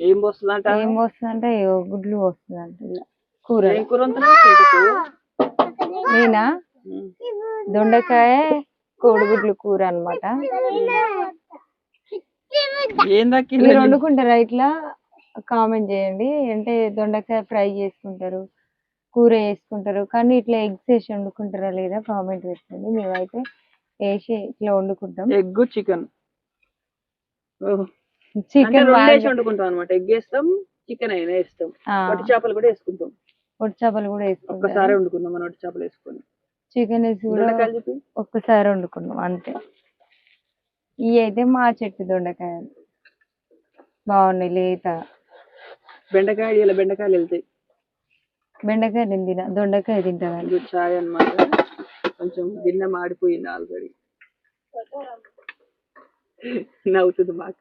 ఏం పోస్తుందంట? ఏం వస్తుందంటే ఏవో గుడ్లు వస్తుందంట ఇలా. కూర. ఏం కూర? నేనా. దొండకాయ కోడిగుడ్లు కూర కిలో మీరు వండుకుంటారా ఇట్లా? కామెంట్ చేయండి. అంటే దొండకాయ ఫ్రై చేసుకుంటారు కూర చేసుకుంటారు కానీ ఇట్లా ఎగ్స్ వేసి వండుకుంటారా లేదా కామెంట్ పెట్టండి. మేమైతే వేసి ఇట్లా వండుకుంటాం. Egg chicken. చికెన్ వండుకుంటాం అనమాట ఎగ్ వేస్తాం చికెన్ అయినా వేస్తాం. వట్టి చేపలు కూడా వేసుకుంటాం. పొట్టి చేపలు కూడా వేసుకుంటాం ఒక్కసారి వండుకుందాం మనం వట్టి చేపలు వేసుకొని. చికెన్ వేసి కూడా చెప్పి. ఒక్కసారి వండుకున్నాం అంతే. ఇవి అయితే మా చెట్టు దొండకాయలు. బాగున్నాయి లేత. బెండకాయ ఇలా బెండకాయలు వెళ్తాయి. బెండకాయ తిన దొండకాయ తింటాను చాయ్ అన్నమాట. కొంచెం గిన్నె మాడిపోయింది ఆల్రెడీ. నవ్వుతుంది మాకు.